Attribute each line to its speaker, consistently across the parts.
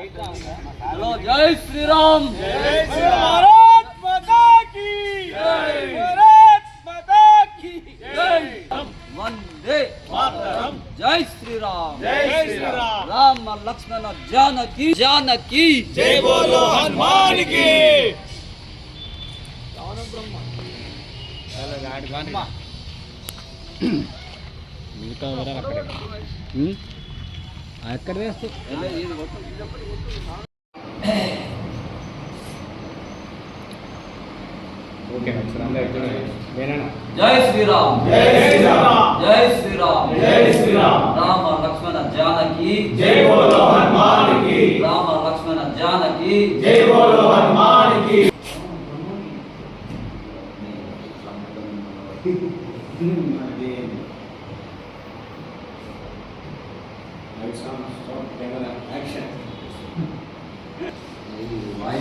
Speaker 1: Hello జై శ్రీరామ్
Speaker 2: భారత్ మాతా కీ భారత్ మాతా కీ
Speaker 1: జై వందే
Speaker 2: మాతరం
Speaker 1: జై శ్రీరామ్
Speaker 2: జై శ్రీరామ్
Speaker 1: రామ లక్ష్మణ జానకి జానకి
Speaker 2: జై బోలో హనుమాన్ కీ
Speaker 3: ఎక్కడ వేస్తూ ఓకే ఒకసారి అందరూ వేరేనా?
Speaker 1: జై శ్రీరామ్.
Speaker 2: జై శ్రీరామ్.
Speaker 1: జై శ్రీరామ్.
Speaker 2: జై శ్రీరామ్.
Speaker 1: రామ లక్ష్మణ జానకి.
Speaker 2: జై బోలో హనుమాన్.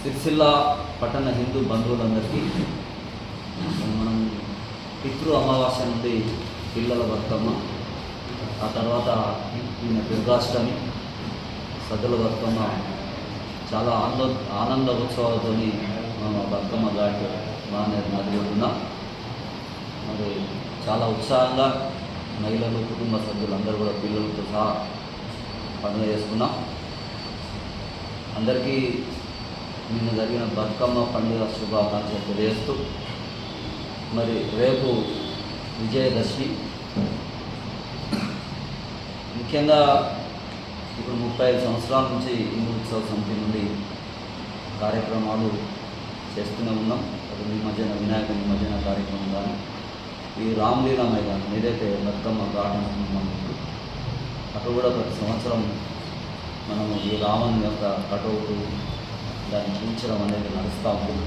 Speaker 1: సిరిసిల్ల పట్టణ హిందూ బంధువులందరికీ మనం పితృ అమావాస్య నుండి పిల్లల బతుకమ్మ ఆ తర్వాత ఈయన దుర్గాష్టమి సద్దుల బతుకమ్మ చాలా ఆనంద ఆనంద ఉత్సవాలతో మనం ఆ బతుకమ్మ ఘాట్ బాగానే నడుపుతున్నాం మరి చాలా ఉత్సాహంగా మహిళలు కుటుంబ సభ్యులు అందరూ కూడా పిల్లలతో సహా పండుగ చేసుకున్నాం. అందరికీ నిన్న జరిగిన బతుకమ్మ పండుగ శుభాకాంక్షలు తెలియజేస్తూ మరి రేపు విజయదశమి. ముఖ్యంగా ఇప్పుడు ముప్పై ఐదు సంవత్సరాల నుంచి హిందూ ఉత్సవ సమితి నుండి కార్యక్రమాలు చేస్తూనే ఉన్నాం. అది నిమజ్జన వినాయక నిమజ్జన కార్యక్రమం కానీ ఈ రామ్లీలా మైదానం ఏదైతే బతుకమ్మ గార్డెన్ అనుకుంటున్నాం అక్కడ కూడా ప్రతి సంవత్సరం మనము ఈ రావణ్ యొక్క కటౌట్ దాన్ని పూడ్చడం అనేది నడుస్తూ ఉంటుంది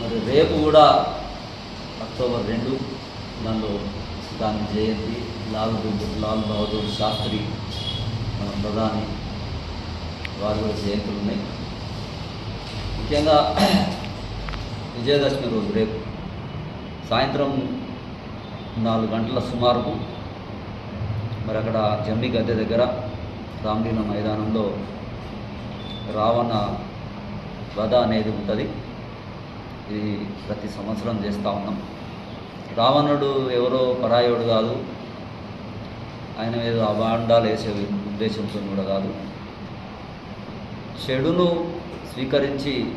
Speaker 1: మరి రేపు కూడా అక్టోబర్ రెండు దానిలో గాంధీ జయంతి లాల్ బహదూర్ లాల్ బహదూర్ శాస్త్రి మన ప్రధాని వారి కూడా జయంతులు ఉన్నాయి. ముఖ్యంగా విజయదశమి రోజు రేపు సాయంత్రం నాలుగు గంటల సుమారుకు మరి అక్కడ జమ్మి గద్దె దగ్గర రామ్లీల మైదానంలో రావణ వధ అనేది ఉంటుంది. ఇది ప్రతి సంవత్సరం చేస్తూ ఉన్నాం. రావణుడు ఎవరో పరాయుడు కాదు. ఆయన మీద అభాండాలు వేసే ఉద్దేశంతో కూడా కాదు. చెడును స్వీకరించి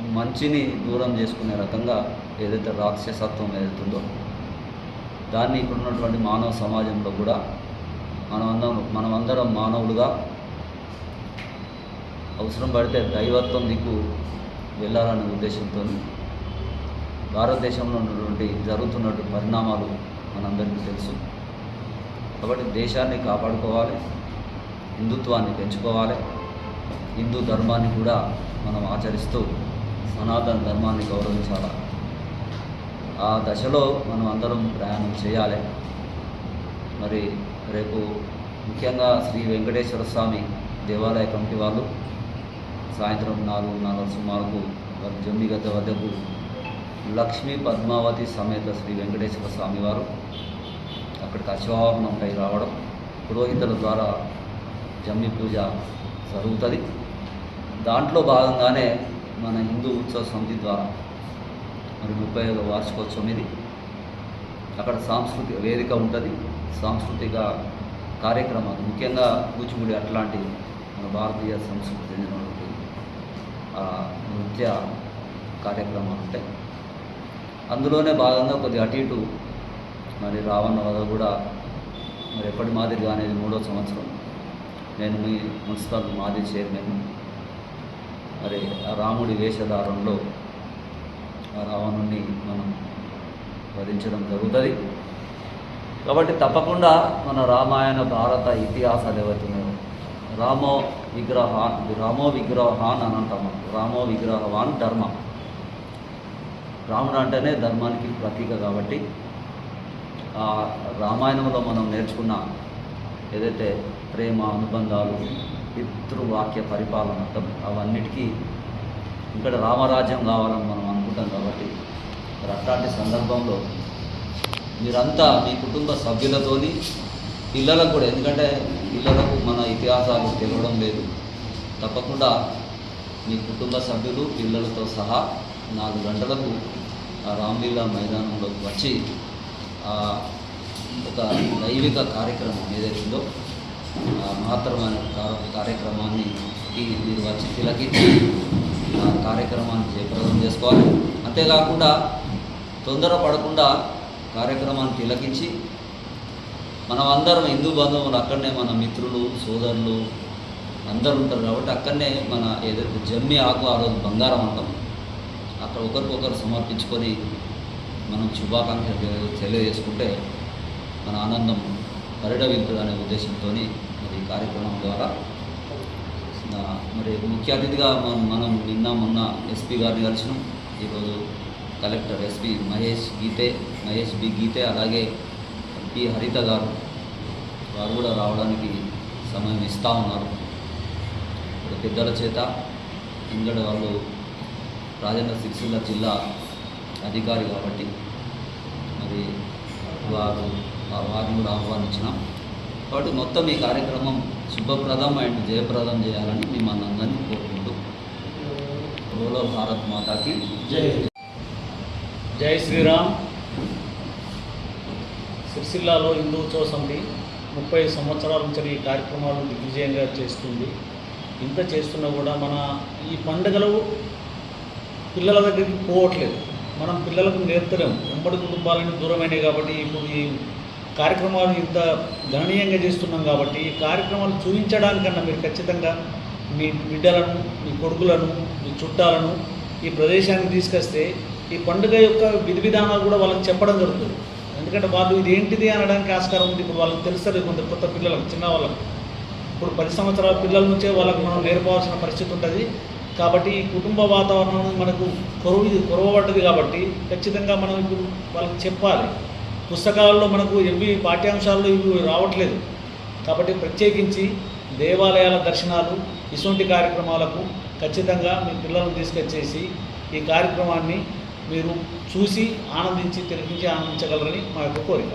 Speaker 1: మంచిని దూరం చేసుకునే రకంగా ఏదైతే రాక్షసత్వం ఏదైతుందో దాన్ని ఇప్పుడున్నటువంటి మానవ సమాజంలో కూడా మనమందరం మనమందరం మానవులుగా అవసరం పడితే దైవత్వం దిక్కు వెళ్ళాలనే ఉద్దేశంతో భారతదేశంలో ఉన్నటువంటి జరుగుతున్నటువంటి పరిణామాలు మనందరికీ తెలుసు. కాబట్టి దేశాన్ని కాపాడుకోవాలి హిందుత్వాన్ని పెంచుకోవాలి హిందూ ధర్మాన్ని కూడా మనం ఆచరిస్తూ సనాతన ధర్మాన్ని గౌరవించాలి? ఆ దశలో మనం అందరం ప్రయాణం చేయాలి. మరి రేపు ముఖ్యంగా శ్రీ వెంకటేశ్వర స్వామి దేవాలయ కమిటీ వాళ్ళు సాయంత్రం నాలుగున్నర సుమారుకు వారి జమ్మిగద్ద వద్దకు లక్ష్మీ పద్మావతి సమేత శ్రీ వెంకటేశ్వర స్వామివారు అక్కడికి అశ్వాహనంపై రావడం పురోహితుల ద్వారా జమ్మి పూజ జరుగుతుంది. దాంట్లో భాగంగానే మన హిందూ ఉత్సవ సమితి ద్వారా మరి ముప్పై ఐదో వార్షికోత్సవం ఇది అక్కడ సాంస్కృతిక వేదిక ఉంటుంది. సాంస్కృతిక కార్యక్రమాలు ముఖ్యంగా కూచిపూడి అట్లాంటి మన భారతీయ సంస్కృతి చెందినటువంటి నృత్య కార్యక్రమాలు ఉంటాయి అందులోనే భాగంగా కొద్దిగా అటు ఇటు మరి రావణ వద కూడా మరి ఎప్పటి మాదిరిగా అనేది మూడో సంవత్సరం. నేను మీ మున్సిపల్ మాజీ చైర్మన్. మరి ఆ రాముడి వేషధారంలో ఆ రావణుణ్ణి మనం వధించడం జరుగుతుంది. కాబట్టి తప్పకుండా మన రామాయణ భారత ఇతిహాసాలు ఏవైతున్నాయో రామో విగ్రహ రామో విగ్రహాన్ అని అంటాము రామో విగ్రహవాన్ ధర్మ. రాముడు అంటేనే ధర్మానికి ప్రతీక కాబట్టి ఆ రామాయణంలో మనం నేర్చుకున్న ఏదైతే ప్రేమ అనుబంధాలు పితృవాక్య పరిపాలన అవన్నిటికీ ఇక్కడ రామరాజ్యం కావాలని మనం అనుకుంటాం కాబట్టి అట్లాంటి సందర్భంలో మీరంతా మీ కుటుంబ సభ్యులతోని పిల్లలకు కూడా ఎందుకంటే పిల్లలకు మన ఇతిహాసాలు తెలియడం లేదు. తప్పకుండా మీ కుటుంబ సభ్యులు పిల్లలతో సహా నాలుగు గంటలకు రామ్లీలా మైదానంలోకి వచ్చి ఒక దైవిక కార్యక్రమం ఏదైతుందో మహత్తరమైన కార్యక్రమాన్ని మీరు వచ్చి తిలకించి ఆ కార్యక్రమాన్ని జయప్రదం చేసుకోవాలి. అంతేకాకుండా తొందర పడకుండా కార్యక్రమాన్ని తిలకించి మనం అందరం హిందూ బంధువులు అక్కడనే మన మిత్రులు సోదరులు అందరూ ఉంటారు కాబట్టి అక్కడనే మన ఏదైతే జమ్మి ఆకు ఆ రోజు బంగారం అంటాం. అక్కడ ఒకరికొకరు సమర్పించుకొని మనం శుభాకాంక్షలు తెలియజేసుకుంటే మన ఆనందం పరిడవింపుడు అనే ఉద్దేశంతో మరి కార్యక్రమం ద్వారా మరి ముఖ్య అతిథిగా మనం మనం నిన్న మొన్న ఎస్పీ గారిని కలిసినాం. ఈరోజు collector SP Mahesh Gite Mahesh B Gite అలాగే ఈ హరిత గారు వారు కూడా రావడానికి సమయం ఇస్తూ ఉన్నారు. ఇప్పుడు పెద్దల చేత ఇంగడ వాళ్ళు రాజన్న సిరిసిల్ల జిల్లా అధికారి కాబట్టి మరి వారు వారిని కూడా ఆహ్వానించినాం. కాబట్టి మొత్తం ఈ కార్యక్రమం శుభప్రదం అండ్ జయప్రదం చేయాలని మిమ్మల్ని అందరినీ కోరుకుంటూ బోలో భారత్ మాతాకి
Speaker 2: జై
Speaker 4: జై శ్రీరామ్. సిరిసిల్లాలో హిందూ ఉత్సవ సమితి ముప్పై సంవత్సరాల నుంచి ఈ కార్యక్రమాలు దిగ్విజయంగా చేస్తుంది. ఇంత చేస్తున్నా కూడా మన ఈ పండుగలు పిల్లల దగ్గరికి పోవట్లేదు. మనం పిల్లలకు నేర్పలేము ఉమ్మడి కుటుంబాలని దూరమైనవి కాబట్టి ఇప్పుడు ఈ కార్యక్రమాలు ఇంత గణనీయంగా చేస్తున్నాం కాబట్టి ఈ కార్యక్రమాలు చూపించడానికన్నా మీరు ఖచ్చితంగా మీ బిడ్డలను మీ కొడుకులను మీ చుట్టాలను ఈ ప్రదేశానికి తీసుకొస్తే ఈ పండుగ యొక్క విధి విధానాలు కూడా వాళ్ళకి చెప్పడం జరుగుతుంది. ఎందుకంటే వాళ్ళు ఇది ఏంటిది అనడానికి ఆస్కారం ఉంది. ఇప్పుడు వాళ్ళకి తెలుస్తుంది కొంత కొత్త పిల్లలకు చిన్న వాళ్ళకు ఇప్పుడు పది సంవత్సరాల పిల్లల నుంచే వాళ్ళకు మనం నేర్పవలసిన పరిస్థితి ఉంటుంది. కాబట్టి ఈ కుటుంబ వాతావరణం మనకు కొరవ కొరవబడ్డది కాబట్టి ఖచ్చితంగా మనం ఇప్పుడు వాళ్ళకి చెప్పాలి. పుస్తకాలలో మనకు ఇవి పాఠ్యాంశాల్లో ఇవి రావట్లేదు. కాబట్టి ప్రత్యేకించి దేవాలయాల దర్శనాలు ఇటువంటి కార్యక్రమాలకు ఖచ్చితంగా మీ పిల్లలను తీసుకొచ్చేసి ఈ కార్యక్రమాన్ని మీరు చూసి ఆనందించి తిరిగించి ఆనందించగలరని మా యొక్క కోరిక.